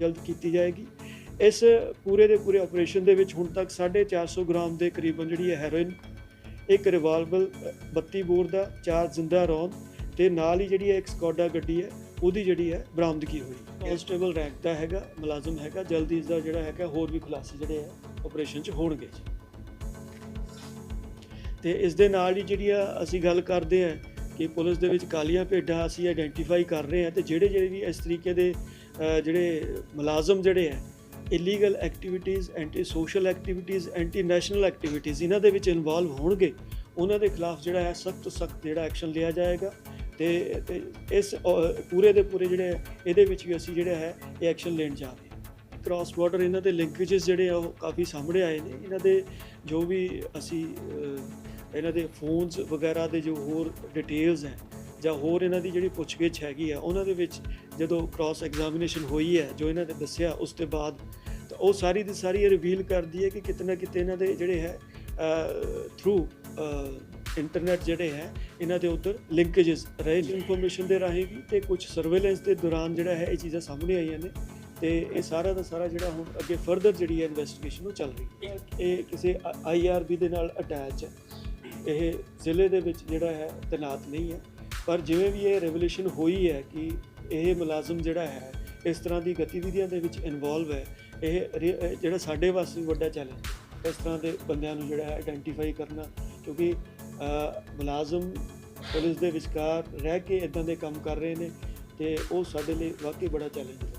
ਜਲਦ ਕੀਤੀ ਜਾਏਗੀ। ਇਸ ਪੂਰੇ ਦੇ ਪੂਰੇ ਆਪਰੇਸ਼ਨ ਦੇ ਵਿੱਚ ਹੁਣ ਤੱਕ 450 ਗ੍ਰਾਮ ਦੇ ਕਰੀਬਨ ਜਿਹੜੀ ਹੈ ਹੈਰੋਇਨ ਇੱਕ ਰਿਵਾਲਵਰ 32 ਬੋਰ ਦਾ ਚਾਰ ਜ਼ਿੰਦਾ ਰੌਂਦ ਤੇ ਨਾਲ ਹੀ ਜਿਹੜੀ ਹੈ ਇੱਕ ਸਕੋਡਾ ਗੱਡੀ ਹੈ ਉਹਦੀ ਜਿਹੜੀ ਹੈ ਬਰਾਮਦਗੀ ਹੋਈ। ਕਾਂਸਟੇਬਲ ਰੈਂਕ ਦਾ ਹੈਗਾ ਮੁਲਾਜ਼ਮ ਹੈਗਾ ਜਲਦੀ ਇਸ ਦਾ ਜਿਹੜਾ ਹੈਗਾ ਹੋਰ ਵੀ ਖੁਲਾਸੇ ਜਿਹੜੇ ਹੈ ਆਪਰੇਸ਼ਨ 'ਚ ਹੋਣਗੇ ਤੇ ਇਸ ਦੇ ਨਾਲ ਹੀ ਜਿਹੜੀ ਆ ਅਸੀਂ ਗੱਲ ਕਰਦੇ ਆ ਕਿ ਪੁਲਿਸ ਦੇ ਵਿੱਚ ਕਾਲੀਆਂ ਭੇਡਾਂ ਅਸੀਂ ਆਇਡੈਂਟੀਫਾਈ ਕਰ ਰਹੇ ਹਾਂ ਤੇ ਜਿਹੜੇ ਜਿਹੜੇ ਵੀ ਇਸ ਤਰੀਕੇ ਦੇ ਜਿਹੜੇ ਮੁਲਾਜ਼ਮ ਜਿਹੜੇ ਹੈ illegal activities anti social activities anti national activities ਇਹਨਾਂ ਦੇ ਵਿੱਚ ਇਨਵੋਲਵ ਹੋਣਗੇ ਉਹਨਾਂ ਦੇ ਖਿਲਾਫ ਜਿਹੜਾ ਹੈ ਸਖਤ ਸਖਤ ਜਿਹੜਾ ਐਕਸ਼ਨ ਲਿਆ ਜਾਏਗਾ ਤੇ ਇਸ ਅ, ਪੂਰੇ ਦੇ ਪੂਰੇ ਜਿਹੜੇ ਇਹਦੇ ਵਿੱਚ ਵੀ ਅਸੀਂ ਜਿਹੜਾ ਹੈ ਇਹ ਐਕਸ਼ਨ ਲੈਣ ਜਾ ਰਹੇ ਹਾਂ। ਕ੍ਰਾਸ ਬਾਰਡਰ ਇਹਨਾਂ ਦੇ ਲਿੰਕੇजेस ਜਿਹੜੇ ਆ ਉਹ ਕਾਫੀ ਸਾਹਮਣੇ ਆਏ ਨੇ ਇਹਨਾਂ ਦੇ ਜੋ ਵੀ ਅਸੀਂ ਇਹਨਾਂ ਦੇ ਫੋਨਸ ਵਗੈਰਾ ਦੇ ਜੋ ਹੋਰ ਡਿਟੇਲਸ ਹੈ ਜਾਂ ਹੋਰ ਇਹਨਾਂ ਦੀ ਜਿਹੜੀ ਪੁੱਛਗਿੱਛ ਹੈਗੀ ਆ ਉਹਨਾਂ ਦੇ ਵਿੱਚ ਜਦੋਂ ਕ੍ਰਾਸ ਐਗਜ਼ਾਮੀਨੇਸ਼ਨ ਹੋਈ ਹੈ ਜੋ ਇਹਨਾਂ ਨੇ ਦੱਸਿਆ ਉਸ ਤੋਂ ਬਾਅਦ ਤਾਂ ਉਹ ਸਾਰੀ ਦੀ ਸਾਰੀ ਰਿਵੀਲ ਕਰਦੀ ਹੈ ਕਿ ਕਿਤੇ ਨਾ ਕਿਤੇ ਇਹਨਾਂ ਦੇ ਜਿਹੜੇ ਹੈ ਥਰੂ ਇੰਟਰਨੈਟ ਜਿਹੜੇ ਹੈ ਇਹਨਾਂ ਦੇ ਉੱਧਰ ਲਿੰਕੇजेस ਰਹੇ ਇਨਫੋਰਮੇਸ਼ਨ ਦੇ ਰਾਹੀਂ ਵੀ ਤੇ ਕੁਝ ਸਰਵੇਲੈਂਸ ਦੇ ਦੌਰਾਨ ਜਿਹੜਾ ਹੈ ਇਹ ਚੀਜ਼ਾਂ ਸਾਹਮਣੇ ਆਈਆਂ ਨੇ ਤੇ ਇਹ ਸਾਰਾ ਦਾ ਸਾਰਾ ਜਿਹੜਾ ਹੁਣ ਅੱਗੇ ਫਰਦਰ ਜਿਹੜੀ ਹੈ ਇਨਵੈਸਟੀਗੇਸ਼ਨ ਉਹ ਚੱਲ ਰਹੀ ਹੈ। ਇਹ ਕਿਸੇ ਆਈਆਰਬੀ ਦੇ ਨਾਲ ਅਟੈਚ ਹੈ। ਇਹ ਜ਼ਿਲ੍ਹੇ ਦੇ ਵਿੱਚ ਜਿਹੜਾ ਹੈ ਤੈਨਾਤ ਨਹੀਂ ਹੈ। ਪਰ ਜਿਵੇਂ ਵੀ ਇਹ ਰੈਵੋਲੂਸ਼ਨ ਹੋਈ ਹੈ ਕਿ ਇਹ ਮੁਲਾਜ਼ਮ ਜਿਹੜਾ ਹੈ, ਇਸ ਤਰ੍ਹਾਂ ਦੀ ਗਤੀਵਿਧੀਆਂ ਦੇ ਵਿੱਚ ਇਨਵੋਲਵ ਹੈ, ਇਹ ਰੇ- ਜਿਹੜਾ ਸਾਡੇ ਵਾਸਤੇ ਵੱਡਾ ਚੈਲੰਜ ਇਸ ਤਰ੍ਹਾਂ ਦੇ ਬੰਦਿਆਂ ਨੂੰ ਜਿਹੜਾ ਹੈ ਆਇਡੈਂਟੀਫਾਈ ਕਰਨਾ, ਕਿਉਂਕਿ ਮੁਲਾਜ਼ਮ ਪੁਲਿਸ ਦੇ ਵਿਚਕਾਰ ਰਹਿ ਕੇ ਇਦਾਂ ਦੇ ਕੰਮ ਕਰ ਰਹੇ ਨੇ ਤੇ ਉਹ ਸਾਡੇ ਲਈ ਵਾਕਈ ਬੜਾ ਚੈਲੰਜ ਹੈ।